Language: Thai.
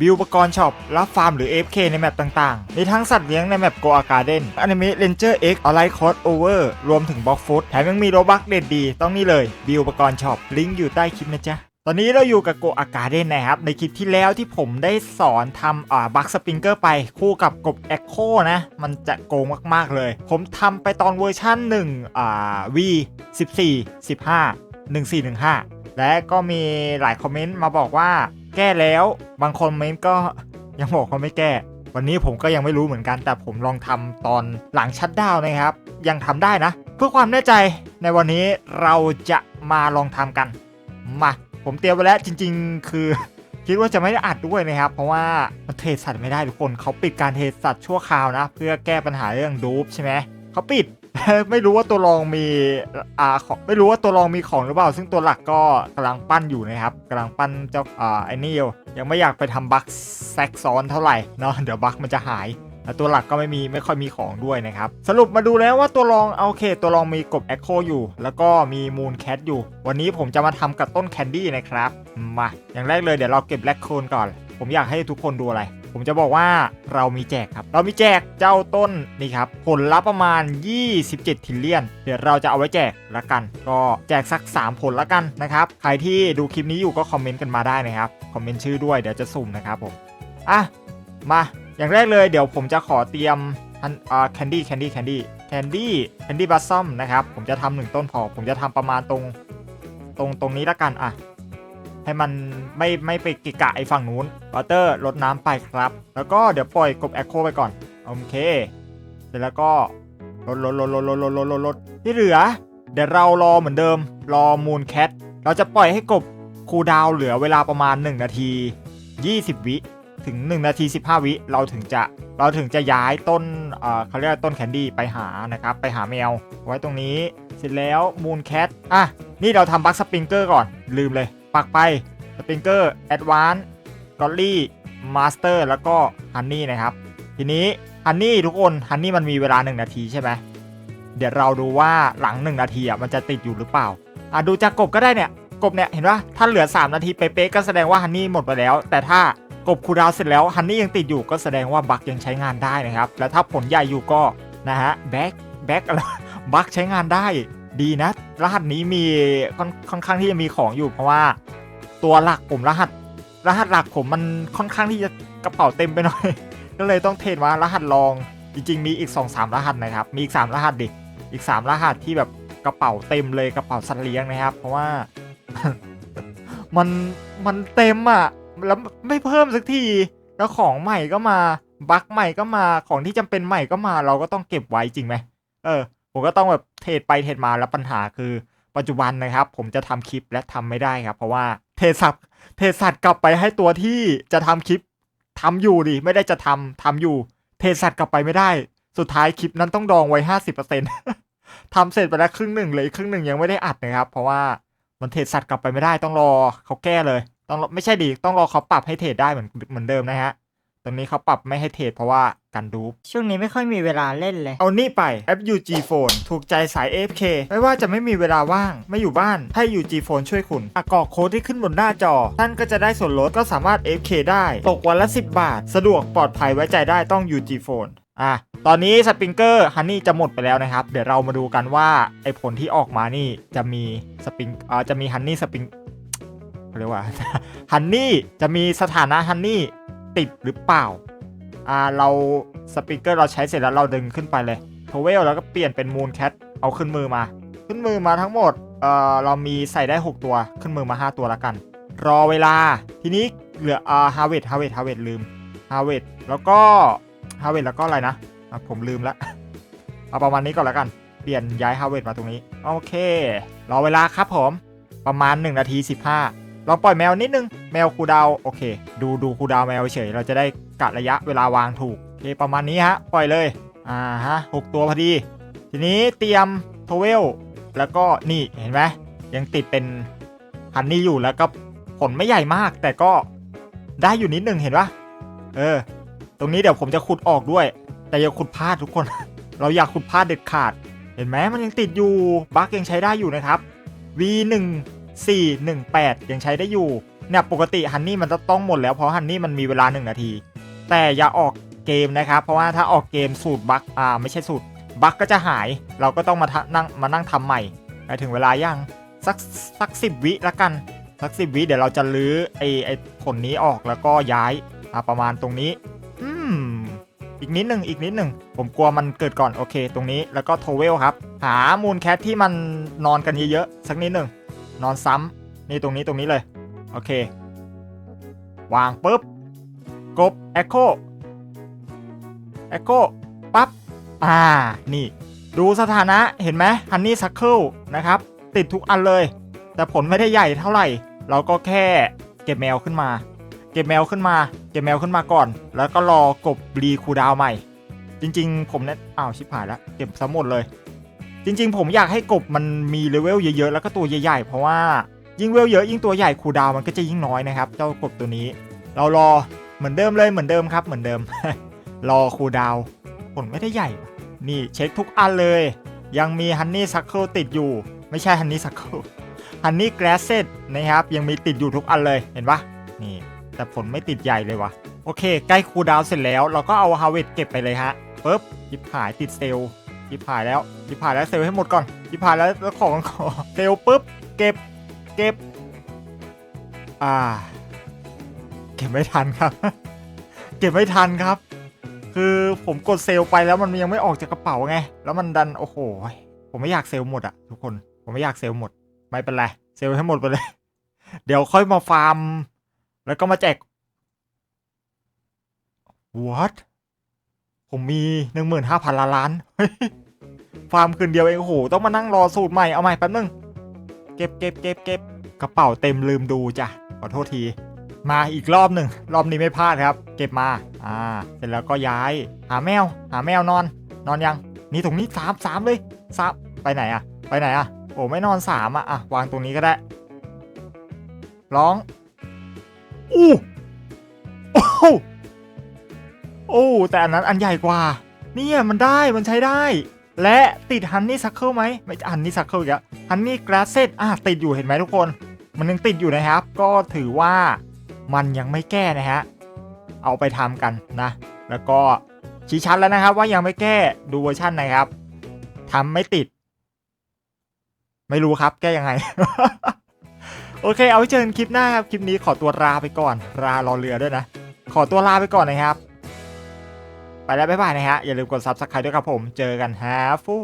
บิวปกรณ์ช็อปรับฟาร์มหรือ AFK ในแมปต่างๆ มีทั้งสัตว์เลี้ยงในแมปโกอาการ์เดนอนิเมะเลนเจอร์เอ็กออนไลน์คอสโอเวอร์รวมถึงบล็อกฟุตแถมยังมีโรบักเด็ดดี ต้องนี่เลย บิวปกรณ์ช็อปลิงก์อยู่ใต้คลิปนะจ๊ะ ตอนนี้เราอยู่กับโกอาการ์เดนนะครับ ในคลิปที่แล้วที่ผมได้สอนทำอ่าบักสปริงเกอร์ไปคู่กับกบ Echo นะ มันจะโกงมากๆเลย ผมทำไปตอนเวอร์ชัน1อ่า V 14 15 1415 และก็มีหลายคอมเมนต์มาบอกว่า แก้แล้ว บางคอมเมนต์ก็ยังบอกเขาไม่แก้ วันนี้ผมก็ยังไม่รู้เหมือนกัน แต่ผมลองทำตอนหลังชัดดาวน์นะครับ ยังทำได้นะ เพื่อความแน่ใจในวันนี้เราจะมาลองทำกัน มาผมเตรียมไว้แล้วจริง ๆ คือ คิดว่าจะไม่ได้อัดด้วยนะครับ เพราะว่ามันเทรดสัตว์ไม่ได้ทุกคนเขาปิดการเทรดสัตว์ชั่วคราวนะ เพื่อแก้ปัญหาเรื่องดูปใช่ไหมเขาปิด ไม่รู้ว่าตัวรองมีอ่าของไม่รู้ว่าตัวรองมีของหรือเปล่า ซึ่งตัวหลักก็กำลังปั้นอยู่นะครับกำลังปั้นเจ้าอ่าไอ้นี่อยู่ยังไม่อยากไปทำบัคแซกซ้อนเท่าไหร่เนาะเดี๋ยวบัคมันจะหายแล้วตัวหลักก็ไม่มีไม่ค่อยมีของด้วยนะครับ สรุปมาดูแล้วว่าตัวรองโอเค ตัวรองมีกบ Echo อยู่ แล้วก็มีมูนแคทอยู่ วันนี้ผมจะมาทำกับต้นแคนดี้นะครับ มา อย่างแรกเลยเดี๋ยวเราเก็บแลคโคนก่อน ผมอยากให้ทุกคนดูอะไร ผมจะบอกว่าเรามีแจกครับ เรามีแจกเจ้าต้นนี่ครับ ผลละประมาณ 27ทิลเลียน เดี๋ยวเราจะเอาไว้แจกละกัน ก็แจกสัก 3 ผลละกันนะครับ ใครที่ดูคลิปนี้อยู่ก็คอมเมนต์กันมาได้นะครับ คอมเมนต์ชื่อด้วยเดี๋ยวจะสุ่มนะครับผม อะ มา อย่างแรกเลยเดี๋ยวผมจะขอเตรียมอันอ่าแคนดี้แคนดี้แคนดี้แคนดี้แคนดี้บัสซัมนะครับ ผมจะทำหนึ่งต้นพอ ผมจะทำประมาณตรง ตรงตรงนี้ละกัน อะ ให้มันไม่ไม่ไปกิกะไอ้ฝั่งนู้นวอเตอร์ลดน้ำไปครับ แล้วก็เดี๋ยวปล่อยกบแอคโคไปก่อน โอเค เสร็จแล้วก็ลดลดลดลดลดลดลดลดลดที่เหลือ เดี๋ยวเรารอเหมือนเดิม รอมูนแคทเราจะปล่อยให้กบคูดาวเหลือเวลาประมาณ 1 นาที 20 วิถึง 1 นาที 15 วิเราถึงจะเราถึงจะย้ายต้นเขาเรียกต้นแคนดี้ไปหานะครับ ไปหาแมว ไว้ตรงนี้เสร็จแล้วมูนแคทอะนี่เราทำบัคสปริงเกอร์ก่อนลืมเลย ปักไปสปริงเกอร์แอดวานซ์กอลลี่มาสเตอร์แล้วก็ฮันนี่นะครับ ทีนี้ฮันนี่ทุกคนฮันนี่มันมีเวลา 1 นาทีใช่ไหมเดี๋ยวเราดูว่าหลัง 1 นาทีอะมันจะติดอยู่หรือเปล่าอะดูจากกบก็ได้เนี่ย กบเนี่ยเห็นปะถ้าเหลือ 3 นาทีเป๊ะๆก็แสดงว่าฮันนี่หมดไปแล้ว แต่ถ้ากบคูดาวเสร็จแล้วฮันนี่ยังติดอยู่ก็แสดงว่าบักยังใช้งานได้นะครับ แล้วถ้าผลใหญ่อยู่ก็นะฮะแบ็คแบ็คอะไรบักใช้งานได้ ดีนะ รหัสนี้มีค่อนค่อนข้างที่จะมีของอยู่ เพราะว่าตัวหลักผมรหัส รหัสหลักผมมันค่อนข้างที่จะกระเป๋าเต็มไปหน่อย ก็เลยต้องเทรดมารหัสรอง จริง ๆ มีอีก 2 3 รหัสนะครับ มีอีก 3 รหัสดิ อีก 3 รหัสที่แบบกระเป๋าเต็มเลยกระเป๋าสัตว์เลี้ยงนะครับ เพราะว่ามันมันเต็มอะแล้วไม่เพิ่มสักทีแล้วของใหม่ก็มาบั๊กใหม่ก็มาของที่จำเป็นใหม่ก็มาเราก็ต้องเก็บไว้จริงไหมเออ ผมก็ต้องแบบเทรดไปเทรดมาแล้วปัญหาคือปัจจุบันนะครับ ผมจะทำคลิปและทำไม่ได้ครับ เพราะว่าเทรดสัตว์เทรดสัตว์กลับไปให้ตัวที่จะทำคลิปทำอยู่ดิไม่ได้จะทำทำอยู่ เทรดสัตว์กลับไปไม่ได้ สุดท้ายคลิปนั้นต้องดองไว้ห้าสิบเปอร์เซ็นต์ทำเสร็จไปแล้วครึ่งหนึ่งเลยครึ่งหนึ่งยังไม่ได้อัดนะครับ เพราะว่ามันเทรดสัตว์กลับไปไม่ได้ต้องรอเขาแก้เลย ต้องไม่ใช่ดิต้องรอเขาปรับให้เทรดได้เหมือนเหมือนเดิมนะฮะ ตรงนี้เขาปรับไม่ให้เทรดเพราะว่ากันดูป ช่วงนี้ไม่ค่อยมีเวลาเล่นเลย เอานี่ไปแอป UG Phone ถูกใจสาย AFK ไม่ว่าจะไม่มีเวลาว่าง ไม่อยู่บ้าน ให้ UG Phone ช่วยคุณอะกรอกโค้ดที่ขึ้นบนหน้าจอ ท่านก็จะได้ส่วนลดก็สามารถ AFK ได้ ตกวันละ 10 บาท สะดวกปลอดภัยไว้ใจได้ต้อง UG Phone อะ ตอนนี้สปริงเกอร์ฮันนี่จะหมดไปแล้วนะครับ เดี๋ยวเรามาดูกันว่าไอผลที่ออกมานี่จะมีสปริงอ่าจะมีฮันนี่สปริงเรียกว่าฮันนี่จะมีสถานะฮันนี่ ติดหรือเปล่า อ่าเราสปริงเกอร์เราใช้เสร็จแล้วเราดึงขึ้นไปเลยโทเวลแล้วก็เปลี่ยนเป็นมูนแคทเอาขึ้นมือมา ขึ้นมือมาทั้งหมดเอ่อเรามีใส่ได้ 6 ตัวขึ้นมือมา 5 ตัวแล้วกัน รอเวลาทีนี้เหลืออ่าฮาเวดฮาเวดฮาเวดลืมฮาเวดแล้วก็ฮาเวดแล้วก็อะไรนะอะผมลืมละเอาประมาณนี้ก่อนแล้วกันเปลี่ยนย้ายฮาเวดมาตรงนี้ โอเค รอเวลาครับผม ประมาณ 1 นาที 15 เราปล่อยแมวนิดนึง แมวคูดาวโอเค ดูดูคูดาวแมวเฉย เราจะได้กะระยะเวลาวางถูกโอเคประมาณนี้ฮะ ปล่อยเลย อ่าฮะหกตัวพอดี ทีนี้เตรียมโทเวล แล้วก็นี่เห็นไหมยังติดเป็นหันนี่อยู่แล้วก็ผลไม่ใหญ่มาก แต่ก็ได้อยู่นิดนึงเห็นปะเออ ตรงนี้เดี๋ยวผมจะขุดออกด้วย แต่อย่าขุดพลาดทุกคน เราอยากขุดพลาดเด็ดขาด เห็นไหมมันยังติดอยู่บั๊กยังใช้ได้อยู่นะครับ V1 418 ยังใช้ได้อยู่ เนี่ยปกติฮันนี่มันจะต้องหมดแล้วเพราะฮันนี่มันมีเวลา 1 นาที แต่อย่าออกเกมนะครับ เพราะว่าถ้าออกเกมสูตรบั๊กอ่าไม่ใช่สูตรบั๊กก็จะหาย เราก็ต้องมานั่งมานั่งทำใหม่ไปถึงเวลายังสักสักสิบวิละกันสักสิบวิเดี๋ยวเราจะลื้อไอไอผลนี้ออกแล้วก็ย้ายอ่าประมาณตรงนี้ อืมอีกนิดหนึ่งอีกนิดหนึ่งผมกลัวมันเกิดก่อนโอเค ตรงนี้แล้วก็โทเวลครับ หามูลแคทที่มันนอนกันเยอะๆสักนิดหนึ่ง นอนซ้ำนี่ตรงนี้ตรงนี้เลย โอเค วางปุ๊บ กบ Echo Echo ปั๊บ อ่า นี่ ดูสถานะเห็นไหมฮันนี่ซัคเคิลนะครับ ติดทุกอันเลย แต่ผลไม่ได้ใหญ่เท่าไหร่ เราก็แค่เก็บแมวขึ้นมา เก็บแมวขึ้นมา เก็บแมวขึ้นมาก่อน แล้วก็รอกบรีคูดาวใหม่ จริง ๆ ผมเนี่ยอ้าวชิบหายแล้ว เก็บซะหมดเลย จริงๆ ผมอยากให้กบมันมีเลเวลเยอะๆ แล้วก็ตัวใหญ่ๆ เพราะว่ายิ่งเวลเยอะยิ่งตัวใหญ่คูดาวมันก็จะยิ่งน้อยนะครับ เจ้ากบตัวนี้ เรารอเหมือนเดิมเลยเหมือนเดิมครับ เหมือนเดิม รอคูดาวผลไม่ได้ใหญ่ นี่เช็คทุกอันเลย ยังมีฮันนี่ซัคเคิลติดอยู่ ไม่ใช่ฮันนี่ซัคเคิลฮันนี่แกรสเซตนะครับ ยังมีติดอยู่ทุกอันเลยเห็นปะนี่ แต่ผลไม่ติดใหญ่เลยวะโอเค ใกล้คูดาวเสร็จแล้ว เราก็เอาฮาเวตเก็บไปเลยฮะปุ๊บหยิบหายติดเซลล์ ยิบหายแล้วยิบหายแล้วเซลให้หมดก่อนยิบหายแล้วแล้วของขอเซลปุ๊บเก็บเก็บ อ่า เก็บไม่ทันครับ เก็บไม่ทันครับ คือผมกดเซลไปแล้วมันยังไม่ออกจากกระเป๋าไง แล้วมันดันโอ้โหผมไม่อยากเซลหมดอะทุกคนผมไม่อยากเซลหมด ไม่เป็นไรเซลให้หมดไปเลย เดี๋ยวค่อยมาฟาร์ม แล้วก็มาแจก what ผมมีหนึ่งหมื่นห้าพันล้านล้าน ฟาร์มคืนเดียวเองโอ้โหต้องมานั่งรอสูตรใหม่เอาใหม่แป๊บนึง เก็บเก็บเก็บเก็บกระเป๋าเต็มลืมดูจ้ะขอโทษที มาอีกรอบหนึ่งรอบนี้ไม่พลาดครับ เก็บมาอ่าเสร็จแล้วก็ย้าย หาแมว หาแมวนอน นอนยังนี่ตรงนี้สามสามเลยสามไปไหนอะไปไหนอะโอ้ไม่นอนสามอะอะวางตรงนี้ก็ได้ ร้องอู้โอ้ โอ้แต่อันนั้นอันใหญ่กว่า เนี่ยมันได้มันใช้ได้ และติดฮันนี่ซัคเคิลไหมไม่ฮันนี่ซัคเคิลอีกแล้วฮันนี่กราเซตอะติดอยู่เห็นไหมทุกคน มันยังติดอยู่นะครับ ก็ถือว่ามันยังไม่แก้นะฮะเอาไปทำกันนะ แล้วก็ชี้ชัดแล้วนะครับ ว่ายังไม่แก้ดูเวอร์ชันนะครับทำไม่ติด ไม่รู้ครับแก้ยังไง โอเค เอาไว้เจอกันคลิปหน้าครับ คลิปนี้ขอตัวลาไปก่อนลารอเรือด้วยนะ ขอตัวลาไปก่อนนะครับ ไปแล้วบ๊ายบายนะฮะ อย่าลืมกด subscribe ด้วยครับผม เจอกันฮะฟู